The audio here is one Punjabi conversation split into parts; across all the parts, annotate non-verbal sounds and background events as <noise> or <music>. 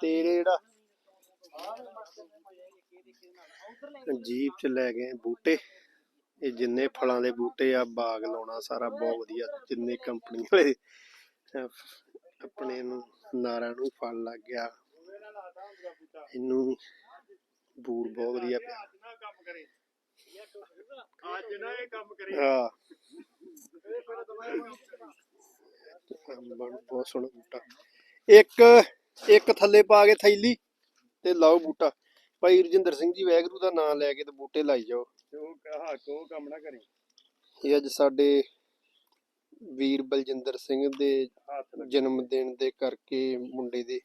ਤੇਰੇ ਜਿਹੜਾ ਜੀਪ ਚ ਲੈ ਗਏ ਬੂਟੇ, ਇਹ ਜਿੰਨੇ ਫਲਾਂ ਦੇ ਬੂਟੇ ਆ, ਬਾਗ ਲਾਉਣਾ ਸਾਰਾ ਬਹੁਤ ਵਧੀਆ, ਜਿੰਨੇ ਕੰਪਨੀ ਵਾਲੇ ਆਪਣੇ ਨੂੰ ਨਾਰਾਂ ਨੂੰ ਫਲ ਲੱਗ ਗਿਆ, ਇਹਨੂੰ ਬੂਰ ਬਹੁਤ ਵਧੀਆ ਪਿਆ। ਅੱਜ ਨਾ ਇਹ ਕੰਮ ਕਰੇ ਹਾਂ ਬਹੁਤ ਸੋਹਣਾ ਬੂਟਾ। ਇੱਕ ਇੱਕ ਥੱਲੇ ਪਾ ਕੇ ਥੈਲੀ ਤੇ ਲਾਓ ਬੂਟਾ। ਭਾਈ ਰਜਿੰਦਰ ਸਿੰਘ ਜੀ ਵੈਗਰੂ ਦਾ ਨਾਮ ਲੈ ਕੇ ਤੇ ਬੂਟੇ ਲਾਈ ਜਾਓ। ਉਹ ਕਹਾ ਕੋ ਕੰਮ ਨਾ ਕਰੇ। ਇਹ ਅੱਜ ਸਾਡੇ ਵੀਰ ਬਲਜਿੰਦਰ ਸਿੰਘ ਦੇ ਜਨਮ ਦਿਨ ਦੇ ਕਰਕੇ ਮੁੰਡੇ ਦੇ।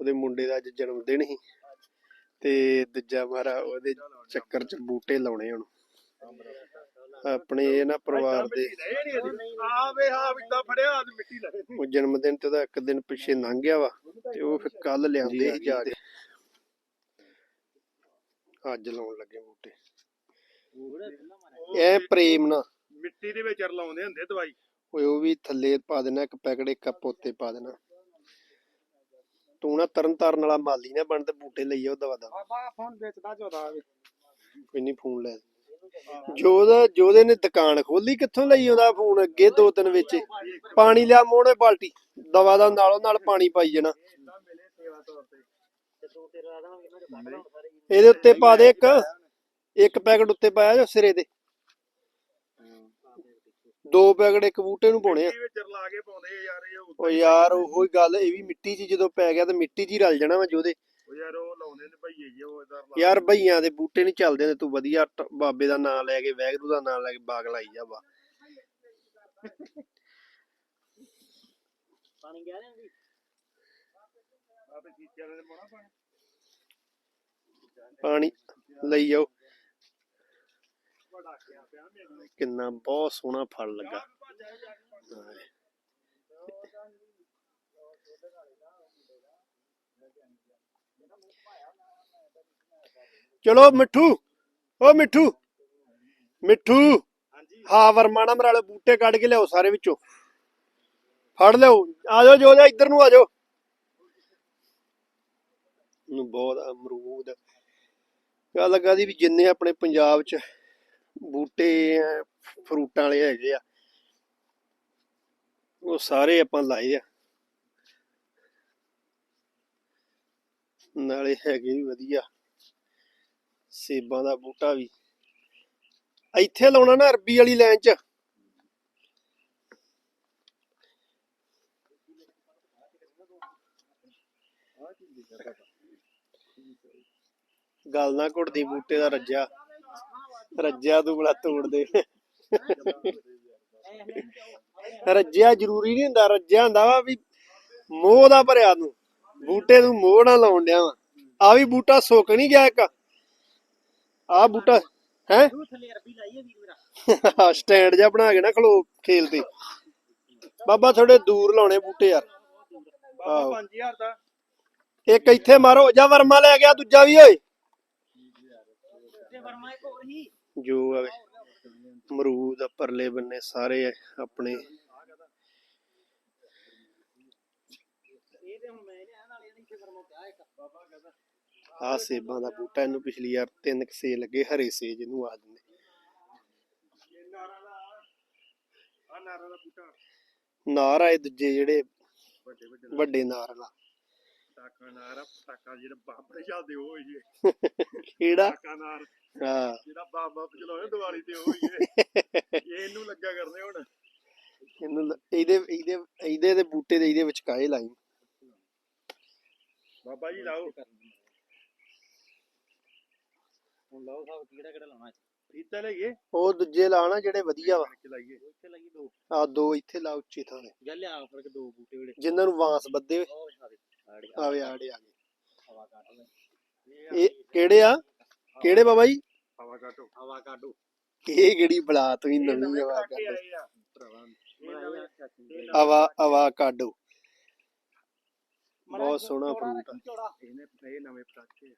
ਉਹਦੇ ਮੁੰਡੇ ਦਾ ਅੱਜ ਜਨਮ ਦਿਨ ਸੀ। ਤੇ ਦੂਜਾ ਮਾਰਾ ਉਹਦੇ ਚੱਕਰ ਚ ਬੂਟੇ ਲਾਉਣੇ ਹੁਣ। ਆਪਣੇ ਇਹ ਨਾ ਪਰਿਵਾਰ ਦੇ। ਆ ਵੇ ਹਾਂ ਇਦਾਂ ਫੜਿਆ ਆ ਤੇ ਮਿੱਟੀ ਲੱਗੇ ਉਹ ਜਨਮ ਦਿਨ ਤੇ ਉਹਦਾ ਇੱਕ ਦਿਨ ਪਿੱਛੇ ਲੰਘ ਗਿਆ ਵਾ ਤੇ ਉਹ ਫਿਰ ਕੱਲ ਲਿਆਂਦੇ ਸੀ ਜਾ ਕੇ। ਅੱਜ ਲਾਉਣ ਲੱਗੇ ਬੂਟੇ। ਇਹ ਪ੍ਰੇਮ ਨਾ। ਮਿੱਟੀ ਦੇ ਵਿੱਚ ਰਲਾਉਂਦੇ ਹੁੰਦੇ ਦਵਾਈ। ਓਏ ਉਹ ਵੀ ਥੱਲੇ ਪਾ ਦੇਣਾ ਇੱਕ ਪੈਕਟ ਇੱਕ ਕੱਪ ਉੱਤੇ ਪਾ ਦੇਣਾ। ਤੂੰ ਨਾ ਤਰਨ ਤਾਰਨ ਵਾਲਾ ਮਾਲੀ ਨਾ ਬਣ ਤੇ ਬੂਟੇ ਲਈ ਉਹ ਦਵਾ ਦਾ ਬਾਬਾ ਫੋਨ ਵੇਚਦਾ ਚੋਦਾ ਕੋਈ ਨਹੀਂ ਫੋਨ ਲੈ। ਜੋਦਾ ਜੋਦੇ ਨੇ ਦੁਕਾਨ ਖੋਲੀ, ਕਿੱਥੋਂ ਲਈ ਉਹਦਾ ਫੋਨ ਅੱਗੇ ਦੋ ਤਿੰਨ ਵਿੱਚ ਪਾਣੀ ਲਿਆ ਮੋੜੇ ਬਾਲਟੀ। ਦਵਾ ਦਾ ਨਾਲੋਂ ਨਾਲ ਪਾਣੀ ਪਾਈ ਜਾਣਾ। ਇਹਦੇ ਉੱਤੇ ਪਾ ਦੇ ਇੱਕ। ਇੱਕ ਪੈਕਟ ਉੱਤੇ ਪਾਇਆ ਜੋ ਸਿਰੇ ਦੇ ਦੋ ਪੈਕਟ ਇੱਕ ਬੂਟੇ ਨੂੰ ਪਾਉਣੇ ਆ। ਮਿੱਟੀ ਯਾਰ ਇਹ ਓ ਗੱਲ, ਇਹ ਵੀ ਮਿੱਟੀ 'ਚ ਜਦੋਂ ਪੈ ਗਿਆ ਤੇ ਮਿੱਟੀ 'ਚ ਹੀ ਰਲ ਜਾਣਾ ਵਾ ਜੋਦੇ ਉਹ ਯਾਰ ਉਹ ਲਾਉਂਦੇ ਨੇ ਭਈਏ ਜੀ ਉਹ ਇਦਾਂ ਯਾਰ ਭਈਆਂ ਦੇ ਬੂਟੇ ਨਹੀਂ ਚੱਲਦੇ ਨੇ ਤੂੰ ਵਧੀਆ ਟ- ਬਾਬੇ ਦਾ ਨਾਮ ਲੈ ਕੇ ਵੈਗਰੂ ਦਾ ਨਾਮ ਲੈ ਕੇ ਬਾਗ ਲਾਈ ਜਾ ਵਾ। ਆਪੇ ਦੇ ਪਾਣੀ। ਪਾਣੀ ਲਈ ਜਾਓ। ਬੜਾ ਕਿਆ ਪਿਆ ਮੇਰੇ ਕਿੰਨਾ ਬਹੁਤ ਸੋਹਣਾ ਫਲ ਲੱਗਾ। ਹਾਂ। ਚਲੋ ਮਿੱਠੂ, ਓ ਮਿੱਠੂ। ਮਿੱਠੂ, ਹਾਂ ਵਰਮਾਣਾ ਮਰਾਲੇ ਬੂਟੇ ਕੱਢ ਕੇ ਲਿਆਓ ਸਾਰੇ ਵਿੱਚੋਂ। ਫੜ ਲਿਓ ਆ ਜਾਓ, ਜੋ ਜਾ ਇੱਧਰ ਨੂੰ ਆ ਜਾਓ। ਨੂੰ ਬਹੁਤ ਅਮਰੂਦ। ਗੱਲ ਲੱਗਾ ਦੀ ਵੀ ਜਿੰਨੇ ਆਪਣੇ ਪੰਜਾਬ 'ਚ ਬੂਟੇ ਫਰੂਟਾਂ ਵਾਲੇ ਹੈਗੇ ਆ, ਉਹ ਸਾਰੇ ਆਪਾਂ ਲਾਏ ਆ। ਨਾਲੇ ਹੈਗੇ ਵੀ ਵਧੀਆ। ਸੇਬਾਂ ਦਾ ਬੂਟਾ ਵੀ। ਇੱਥੇ ਲਾਉਣਾ ਨਾ ਅਰਬੀ ਵਾਲੀ ਲਾਈਨ 'ਚ। ਗੱਲ ਨਾ ਘੁੱਟਦੀ, ਬੂਟੇ ਦਾ ਰੱਜਿਆ। ਰੱਜਿਆ ਤੂੰ ਬੜਾ ਤੋੜ ਦੇ। ਰੱਜਿਆ ਜ਼ਰੂਰੀ ਨਹੀਂ ਹੁੰਦਾ, ਰੱਜਿਆ ਹੁੰਦਾ ਵਾ ਵੀ ਮੋਹ ਦਾ ਭਰਿਆ ਤੂੰ। ਬੂਟੇ ਨੂੰ ਮੋਹ ਨਾ ਲਾਉਣ ਡਿਆ ਵਾ। ਆ ਵੀ ਬੂਟਾ ਸੁੱਕ ਨਹੀਂ ਗਿਆ ਇੱਕ। ਆ ਬੂਟਾ ਹੈ? ਸਟੈਂਡ ਜਿਹਾ ਬਣਾ ਕੇ ਨਾ ਖਲੋ ਖੇਲ ਤੇ। ਬਾਬਾ ਥੋੜੇ ਦੂਰ ਲਾਉਣੇ ਬੂਟੇ ਯਾਰ। ਬਾਬਾ ਆਹੋ। 5000 ਦਾ। ਇੱਕ ਇੱਥੇ ਮਾਰੋ ਜਾਂ ਵਰਮਾ ਲੈ ਗਿਆ ਦੂਜਾ ਵੀ ਓਏ। ਜੋ ਆਵੇ। ਅਮਰੂਦ ਆ ਪਰਲੇ ਬੰਨੇ ਸਾਰੇ ਆਪਣੇ। ਆ ਸੇਬਾਂ ਦਾ ਬੂਟਾ ਇਹਨੂੰ ਪਿਛਲੀ ਵਾਰ ਤਿੰਨ ਕੁ ਸੇ ਲੱਗੇ ਹਰੇ ਸੇ ਜਿਹਨੂੰ ਆ ਦਿੰਦੇ। ਇਹ ਨਾਰਾ ਆ ਆਏ ਦੂਜੇ ਜਿਹੜੇ ਵੱਡੇ ਵੱਡੇ ਵੱਡੇ ਨਾਰ ਵਾਲਾ ਟਾਕਾ ਨਾਰ ਜਿਹੜਾ ਬਾਬਰੇ ਚੱਲਦੇ ਉਹ ਹੀ ਕਿਹੜਾ? ਟਾਕਾ ਨਾਰ। ਹਾਂ। ਜਿਹੜਾ ਬਾਬਾ ਚਲਾਉਂਦੇ ਦੀਵਾਲੀ ਤੇ ਉਹ ਹੀ ਇਹ ਇਹਨੂੰ ਲੱਗਾ ਕਰਦੇ ਹੁਣ। ਇਹਨੂੰ ਇਹਦੇ ਇਹਦੇ ਇਹਦੇ ਦੇ ਬੂਟੇ ਦੇ ਇਹਦੇ ਵਿਚਕਾਏ ਲਾਈ? ਬਾਬਾ ਜੀ ਲਾਓ। ਹੁਣ ਲਾਓ ਸਾਹਿਬ ਕਿਹੜਾ ਕਿਹੜਾ ਲਾਉਣਾ ਫੀਤਾ ਲਈਏ। ਉਹ ਦੂਜੇ ਲਾਣਾ ਜਿਹੜੇ ਵਧੀਆ ਵਾ। ਚਲਾਈਏ ਇੱਥੇ ਲੱਗੀ ਦੋ। ਆ ਦੋ ਇੱਥੇ ਲਾ ਉੱਚੇ ਥਾਂ ਤੇ। ਜਾਂ ਲਿਆ ਫੜ ਕੇ ਦੋ ਬੂਟੇ ਵੇਲੇ ਜਿਨ੍ਹਾਂ ਨੂੰ ਵਾਂਸ ਬੱਦੇ ਹੋਏ। ਉਹ ਸਾਰੇ। ਆੜੇ ਆਵੇ ਆੜੇ ਆ ਗਏ। ਹਵਾ ਕੱਢ ਲੈ। ਇਹ ਕਿਹੜੇ ਆ? ਕਿਹੜੇ ਬਾਬਾ ਜੀ? ਹਵਾ ਕਾਟੋ ਹਵਾ ਕੱਢੋ। ਇਹ ਕਿਹੜੀ ਬਲਾ ਤੁਸੀਂ ਨਵੀਂ ਹਵਾ ਇਹ ਹਵਾ ਹਵਾ ਕਾਢੋ। ਬਹੁਤ ਸੋਹਣਾ ਫਰੂਟ ਆ। ਇਹਨੇ ਇਹ ਨਵੇਂ ਪਟਾਕੇ ਆ।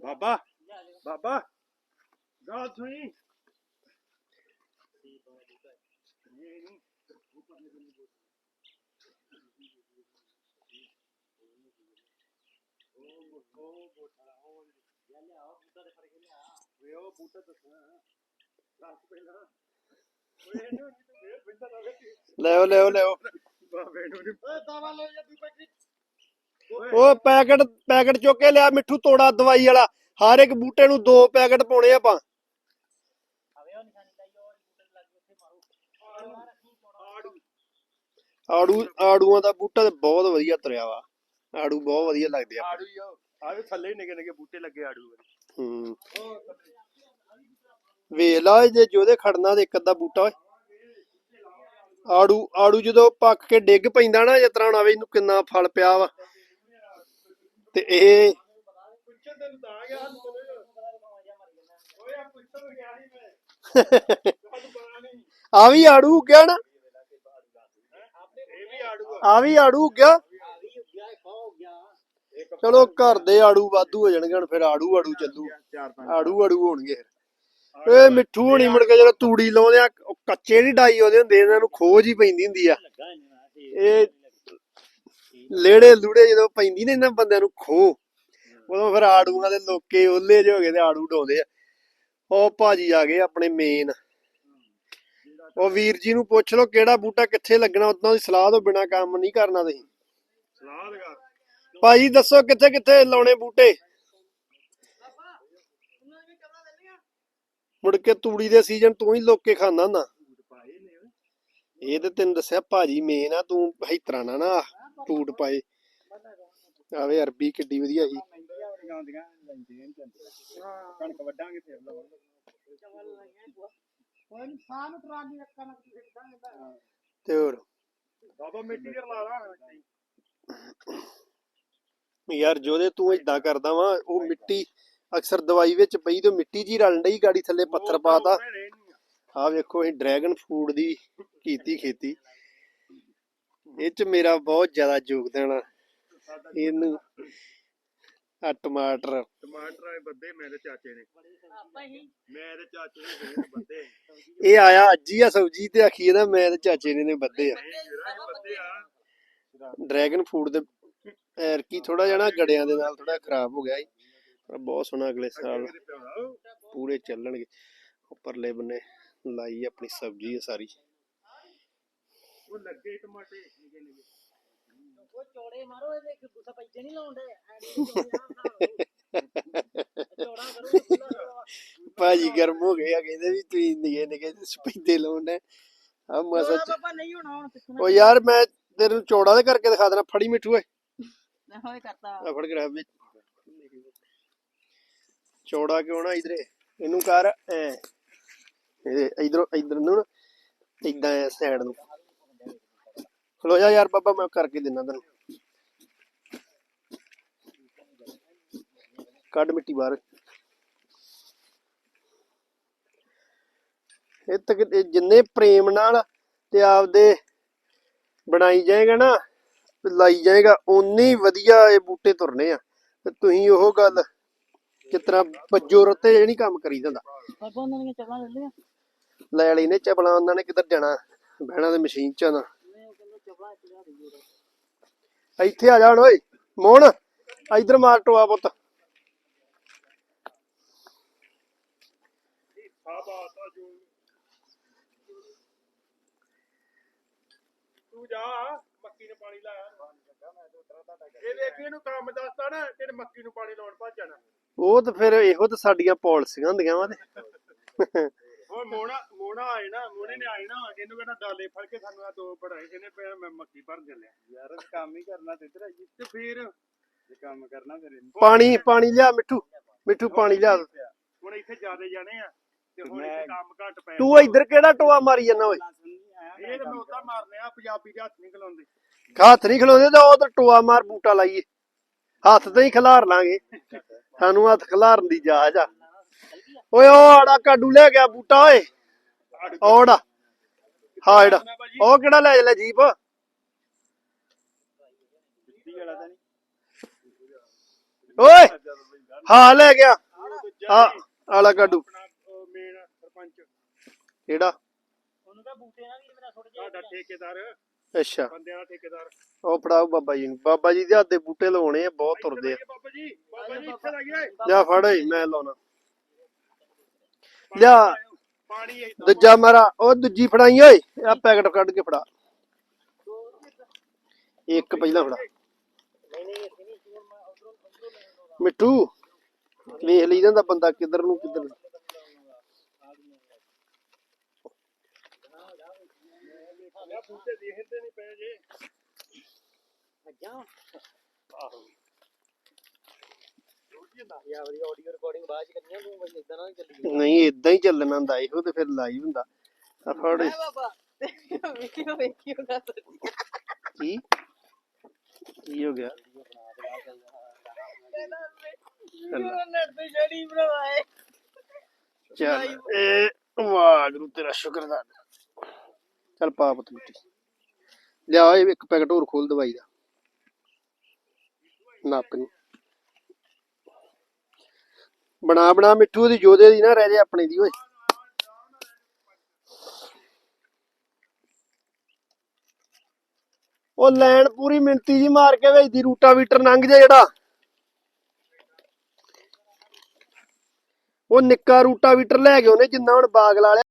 ਬਾਬਾ ਬਾਬਾ ਗੱਲ ਸੁਣੀ। ਵੇ ਉਹ ਬੂਟਾ ਦੱਸਣਾ। ਦੱਸ ਪਹਿਲਾਂ। ਓਏ ਇਹਨੂੰ ਨਹੀਂ ਤੂੰ ਫੇਰ ਬਿੰਦਾ ਨਾ ਵੇਖੀ ਲੈਓ ਲੈਓ ਲੈਓ ਬਾਬੇ ਨੂੰ ਨਹੀਂ ਓਏ ਦਾਵਾ ਲੈ ਜਾ ਤੂੰ ਪੈਕੀ ਉਹ ਪੈਕਟ ਪੈਕਟ ਚੁੱਕ ਕੇ ਲਿਆ ਮਿੱਠੂ ਤੋੜਾ ਦਵਾਈ ਵਾਲਾ। ਹਰ ਇੱਕ ਬੂਟੇ ਨੂੰ ਦੋ ਪੈਕਟ ਪਾਉਣੇ ਆਪਾਂ। ਆੜੂ ਆੜੂ ਆੜੂਆਂ ਦਾ ਬੂਟਾ ਤੇ ਬਹੁਤ ਵਧੀਆ ਤੁਰਿਆ ਵਾ। ਆੜੂ ਬਹੁਤ ਵਧੀਆ ਲੱਗਦੇ ਆ। ਆੜੂ ਆਵੇ ਥੱਲੇ ਨਿੱਕੇ ਨਿੱਕੇ ਬੂਟੇ ਲੱਗੇ ਆੜੂ ਵਾਲੇ। ਹੂੰ। ਵੇਖ ਲਾ ਜੇ ਜੋਦੇ ਖੜਨਾ ਤੇ ਇੱਕ ਅੱਧਾ ਬੂਟਾ ਓਏ। ਆੜੂ ਆੜੂ ਜਦੋਂ ਪੱਕ ਕੇ ਡਿੱਗ ਪੈਂਦਾ ਨਾ ਜਿਸ ਤਰ੍ਹਾਂ ਆਵੇ ਇਹਨੂੰ ਕਿੰਨਾ ਫਲ ਪਿਆ ਵਾ। ਤੇ ਇਹ ਗਿਆ ਆ ਗਿਆ ਵੀ ਆੜੂ ਉੱਗਿਆ ਨਾ। ਆ ਵੀ ਆੜੂ ਗਿਆ। ਚਲੋ ਘਰ ਦੇ ਆੜੂ ਵਾਧੂ ਹੋ ਜਾਣਗੇ ਹੁਣ ਫਿਰ ਆੜੂ ਆੜੂ ਚੱਲੂ। ਆੜੂ ਆੜੂ ਹੋਣਗੇ ਫਿਰ। ਏ ਮਿੱਠੂ ਹੋਣੀ ਮੁੜ ਕੇ ਜਦੋਂ ਤੂੜੀ ਲਾਉਂਦੇ ਆ ਕੱਚੇ ਨਹੀਂ ਡਾਈ ਉਹਦੇ ਹੁੰਦੇ ਇਹਨਾਂ ਨੂੰ ਖੋਜ ਹੀ ਪੈਂਦੀ ਹੁੰਦੀ ਆ। ਇਹ ਲੇੜੇ ਲੂੜੇ ਜਦੋਂ ਪੈਂਦੀ ਨੇ ਇਹਨਾਂ ਬੰਦਿਆਂ ਨੂੰ ਖੋ ਉਦੋਂ ਫਿਰ ਆੜੂਆਂ ਦੇ ਲੋਕੇ ਓਲੇ ਜਿਹੇ ਹੋ ਗਏ ਤੇ ਆੜੂ ਡਾਉਂਦੇ ਆ। ਉਹ ਭਾਜੀ ਆ ਗਏ ਆਪਣੇ ਮੇਨ ਉਹ ਵੀਰ ਜੀ ਨੂੰ ਪੁੱਛ ਲਓ ਕਿਹੜਾ ਬੂਟਾ ਕਿੱਥੇ ਲੱਗਣਾ ਉਦੋਂ ਦੀ ਸਲਾਹ ਤੋਂ ਬਿਨਾ ਕੰਮ ਨਹੀਂ ਕਰਨਾ ਤੁਸੀਂ। ਸਲਾਹ ਲਗਾ ਭਾਜੀ ਦੱਸੋ ਕਿੱਥੇ ਕਿੱਥੇ ਲਾਉਣੇ ਬੂਟੇ? ਮੁੜ ਕੇ ਤੂੜੀ ਦੇ ਸੀਜ਼ਨ ਤੂੰ ਹੀ ਲੋਕੇ ਖਾਂਦਾ ਹੁੰਦਾ। ਇਹ ਤੇ ਤੈਨੂੰ ਦੱਸਿਆ ਭਾਜੀ ਮੇਨ ਆ ਤੂੰ ਹੈਤਰਾ ਨਾ ਨਾ। ਟੂਟ ਪਾਏ। ਆਵੇ ਅਰਬੀ ਕਿੱਡੀ ਵਧੀਆ ਸੀ ਤੇ ਹੋਰ? ਬਾਬਾ ਮਿੱਟੀ ਦੇ ਲਾ ਲਾ ਯਾਰ ਜੋਦੇ ਤੂੰ ਏਦਾਂ ਕਰਦਾ ਵਾ ਉਹ ਮਿੱਟੀ ਅਕਸਰ ਦਵਾਈ ਵਿੱਚ ਪਈ ਤੇ ਮਿੱਟੀ ਜੀ ਰਲਣ ਡਈ ਗਾੜੀ ਥੱਲੇ ਪੱਥਰ ਪਾਤਾ ਆ ਵੇਖੋ ਅਸੀਂ ਡਰੈਗਨ ਫੂਡ ਦੀ ਕੀਤੀ ਖੇਤੀ। ਇਹ ਚ ਮੇਰਾ ਬਹੁਤ ਜ਼ਿਆਦਾ ਯੋਗਦਾਨ ਆ। ਇਹਨੂੰ ਆ ਟਮਾਟਰ। ਟਮਾਟਰ ਆਏ ਬੱਦੇ ਮੇਰੇ ਚਾਚੇ ਨੇ। ਮੇਰੇ ਚਾਚੇ ਨੇ ਬੱਦੇ ਇਹ ਆਇਆ ਅੱਜ ਹੀ ਆ ਸਬਜੀ ਤੇ ਆਖੀ ਇਹਦਾ ਮੈਂ ਤੇ ਚਾਚੇ ਨੇ ਨੇ ਬੱਦੇ ਆ। ਡਰੈਗਨ ਫੂਡ ਦੇ ਐਰ ਕੀ ਥੋੜਾ ਨਾ ਗੜਿਆਂ ਦੇ ਨਾਲ ਥੋੜਾ ਖਰਾਬ ਹੋ ਗਿਆ ਪਰ ਬਹੁਤ ਸੋਹਣਾ ਅਗਲੇ ਸਾਲ ਪੂਰੇ ਚੱਲਣਗੇ। ਉੱਪਰਲੇ ਬੰਨੇ ਲਾਈ ਆਪਣੀ ਸਬਜ਼ੀ ਸਾਰੀ। ਉਹ ਲੱਗੇ ਟਮਾਟੇ ਨਿੱਕੇ ਨਿੱਕੇ ਉਹ ਚੋੜੇ ਮਾਰੋ ਇਹਦੇ ਗੁੱਸਾ ਪੈਜੇ ਨਹੀਂ ਲਾਉਂਦੇ ਚੋੜਾ ਕਰੋ ਭਾਜੀ ਗਰਮ ਹੋ ਗਏ ਆ ਕਹਿੰਦੇ ਵੀ ਤੁਸੀਂ ਨਿਗੇ ਨਿਗੇ ਸਪੈਦੇ ਲਾਉਣਾ ਆ ਮਸਾ ਚ- ਬਾਬਾ ਨਹੀਂ ਹੋਣਾ ਹੁਣ ਪਿੱਛੋਂ ਉਹ ਯਾਰ ਮੈਂ ਤੇਰੇ ਨੂੰ ਚੌੜਾ ਦੇ ਕਰਕੇ ਦਿਖਾ ਦੇਣਾ ਫੜੀ ਮਿੱਠੂ ਏ ਮੈਂ ਹੋਏ ਕਰਤਾ। ਫੜ ਕੇ ਰੱਖ ਵਿੱਚ। ਚੌੜਾ ਕਿਉਂ ਨਾ ਇਧਰੇ? ਇਹਨੂੰ ਕਰ ਐ। ਇਹ ਇਧਰੋਂ ਇਧਰ ਨੂੰ ਇਦਾਂ ਐ ਸਾਈਡ ਨੂੰ। ਖਲੋ ਜਾ ਯਾਰ ਬਾਬਾ ਮੈਂ ਕਰਕੇ ਦਿੰਦਾ ਤੈਨੂੰ। ਕੱਢ ਮਿੱਟੀ ਬਾਹਰ। ਇਹ ਤੱਕ ਜਿੰਨੇ ਪ੍ਰੇਮ ਨਾਲ ਤੇ ਆਪਦੇ ਬਣਾਈ ਜਾਏਗਾ ਨਾ ਲਾਈ ਜਾਏਗਾ ਓਨੇ ਵਧੀਆ ਇਹ ਬੂਟੇ ਤੁਰਨੇ ਆ। ਤੇ ਤੁਸੀਂ ਉਹ ਗੱਲ ਤਰ੍ਹਾਂ ਬੱਜੋ ਰਤੇ ਜਿਹੜੀ ਕੰਮ ਕਰੀ ਜਾਂਦਾ। ਬਾਬਾ ਉਹਨਾਂ ਨੇ ਚੱਲਾਂ ਲੈ ਲੈ ਲਈ ਨੇ ਚਪਲਾਂ ਉਹਨਾਂ ਨੇ ਕਿੱਧਰ ਜਾਣਾ? ਬਹਿਣਾ ਤੇ ਮਸ਼ੀਨ ਚ ਨਾ ਮੈਂ ਉਹ ਕਹਿੰਦਾ ਚੱਪਲਾਂ ਇੱਥੇ ਆ ਜਾਣ ਓਏ ਮੋਹਨ ਇਧਰ ਮਾਰ ਟੋਆ ਪੁੱਤ। ਤੂੰ ਜਾ ਮੱਕੀ ਨੂੰ ਪਾਣੀ ਲਾਇਆ ਇਹ ਵੇਖ ਇਹਨੂੰ ਕੰਮ ਦੱਸਦਾ ਨਾ ਤੇਰੇ ਮੱਕੀ ਨੂੰ ਪਾਣੀ ਲਾਉਣ ਭੱਜ ਜਾਣਾ। ਉਹ ਤਾਂ ਫਿਰ ਇਹੋ ਤਾਂ ਸਾਡੀਆਂ ਪਾਲਿਸੀਆਂ ਹੁੰਦੀਆਂ ਵਾ ਤੇ। ਉਹ ਮੋਣਾ ਮੋਣਾ ਆਏ ਨਾ ਮੋਣੇ ਨੇ ਆਏ ਨਾ ਇਹਨੂੰ ਕਹਿੰਦਾ ਡਾਲੇ ਫੜ ਕੇ ਸਾਨੂੰ ਆ ਦੋ ਬੜਾਏ ਇਹਨੇ ਪਿਆ ਮੈਂ ਮੱਕੀ ਭਰ ਚੱਲਿਆ। ਯਾਰ ਕੰਮ ਹੀ ਕਰਨਾ ਤੇ ਇਧਰ ਆਈ ਤੇ ਫੇਰ ਜੇ ਕੰਮ ਕਰਨਾ ਫਿਰ ਇਹਨੂੰ। ਪਾਣੀ ਪਾਣੀ ਲਿਆ ਮਿੱਠੂ ਮਿੱਠੂ ਪਾਣੀ ਲਿਆ। ਹੁਣ ਇੱਥੇ ਜਿਆਦੇ ਜਾਣੇ ਆ ਤੇ ਹੁਣ ਇੱਥੇ ਕੰਮ ਘੱਟ ਪੈ ਤੂੰ ਇੱਧਰ ਕਿਹੜਾ ਟੋਆ ਮਾਰੀ ਜਾਂਦਾ ਓਏ? ਇਹ ਤਾਂ ਮੈਂ ਉਦਾਂ ਮਾਰਨੇ ਆ ਪੰਜਾਬੀ ਦੇ ਹੱਥ ਨਹੀਂ ਖਲਾਉਂਦੇ ਹੱਥ ਨਹੀਂ ਖਲੋਦੇ ਤਾਂ ਉਹ ਤਾਂ ਟੋਆ ਮਾਰ ਬੂਟਾ ਲਾਈਏ। ਹੱਥ ਤੇ ਹੀ ਖਿਲਾਰ ਲਾਂਗੇ। <laughs> ਸਾਨੂੰ ਹੱਥ ਖਿਲਾਰਨ ਦੀ ਜਾਜ ਆ। ਓਏ ਉਹ ਆੜਾ ਕਾਡੂ ਲੈ ਗਿਆ ਬੂਟਾ ਓਏ। ਔੜਾ ਹਾਂ ਜਿਹੜਾ। ਉਹ ਕਿਹੜਾ ਲੈ ਚਲਾ ਜੀਪ? ਓਏ ਹਾਂ ਲੈ ਗਿਆ। ਆ ਆਲਾ ਕਾਡੂ। ਕਿਹੜਾ? ਉਹਨੂੰ ਕਹ ਬੂਟੇ ਨਾਲ ਵੀ ਮੇਰਾ ਥੋੜਾ ਜਿਹਾ ਸਾਡਾ ਠੇਕੇਦਾਰ ਅੱਛਾ। ਬੰਦਿਆਂ ਦਾ ਠੇਕੇਦਾਰ ਉਹ ਫੜਾਓ ਬਾਬਾ ਜੀ ਨੂੰ। ਬਾਬਾ ਜੀ ਦੇ ਹੱਥ ਦੇ ਬੂਟੇ ਲਾਉਣੇ ਆ ਬਹੁਤ ਤੁਰਦੇ ਆ। ਬਾਬਾ ਜੀ ਬਾਬਾ ਜੀ ਇੱਥੇ ਲੱਗੇ ਲਿਆ ਫੜ ਮੈਂ ਲਾਉਣਾ। ਲਿਆ। ਪਾਣੀ ਦੂਜਾ ਮਾਰਾ ਉਹ ਦੂਜੀ ਫੜਾਈ ਓਏ ਆ ਪੈਕਟ ਕੱਢ ਕੇ ਫੜਾ। ਇੱਕ ਪਹਿਲਾਂ ਫੜਾ। ਮਿੱਟੂ ਵੇਖ ਲਈ ਜਾਂਦਾ ਬੰਦਾ ਕਿੱਧਰ ਨੂੰ ਕਿੱਧਰ ਨੂੰ। ਬੂਟੇ ਦੇਖਦੇ ਨਹੀਂ ਪਏ ਜੇ ਅੱਜਾ ਆਹੋ ਯਾ ਵਧੀਆ ਆਡੀਓ ਰਿਕਾਰਡਿੰਗ ਬਾਅਦ ਚ ਕਰਨੀ ਆ ਤੂੰ ਬਸ ਇਦਾਂ ਨਾ ਚੱਲੀ ਨਹੀਂ ਇਦਾਂ ਹੀ ਚੱਲਣਾ ਹੁੰਦਾ ਇਹੋ ਤੇ ਫਿਰ ਲਾਈਵ ਹੁੰਦਾ। ਆ ਫੜ ਓਏ। ਬਾਬਾ ਵੀਡੀਓ ਵੇਖਿਓ ਨਾ ਕੀ? ਕੀ ਹੋ ਗਿਆ? ਵੀਡੀਓ ਨੈਟ ਤੇ ਜੜੀ ਬਣਵਾਏ। ਚੱਲ ਇਹ ਵਾਹਿਗੁਰੂ ਤੇਰਾ ਸ਼ੁਕਰਦਾਨ ਚੱਲ ਪਾ ਪੁੱਤ ਮਿੱਟੀ। ਲਿਆ ਇਹ ਇੱਕ ਪੈਕਟ ਹੋਰ ਖੋਲ ਦਵਾਈ ਦਾ। ਨੱਪ ਨਹੀਂ ਬਣਾ ਬਣਾ ਮਿੱਠੂ ਦੀ ਜੋਦੇ ਦੀ ਨਾ, ਰਹਿ ਜੇ ਆਪਣੇ ਦੀ ਓਏ। ਉਹ ਲੈਣ ਪੂਰੀ ਮਿੰਤੀ ਜੀ ਮਾਰ ਕੇ ਵੇਚਦੀ, ਰੂਟਾ ਵੀਟਰ ਲੰਘ ਜੇ ਜਿਹੜਾ। ਉਹ ਨਿੱਕਾ ਰੂਟਾ ਵੀਟਰ ਲੈ ਕੇ ਉਹਨੇ ਜਿੰਨਾ ਹੁਣ ਬਾਗ ਲਾ ਲਿਆ।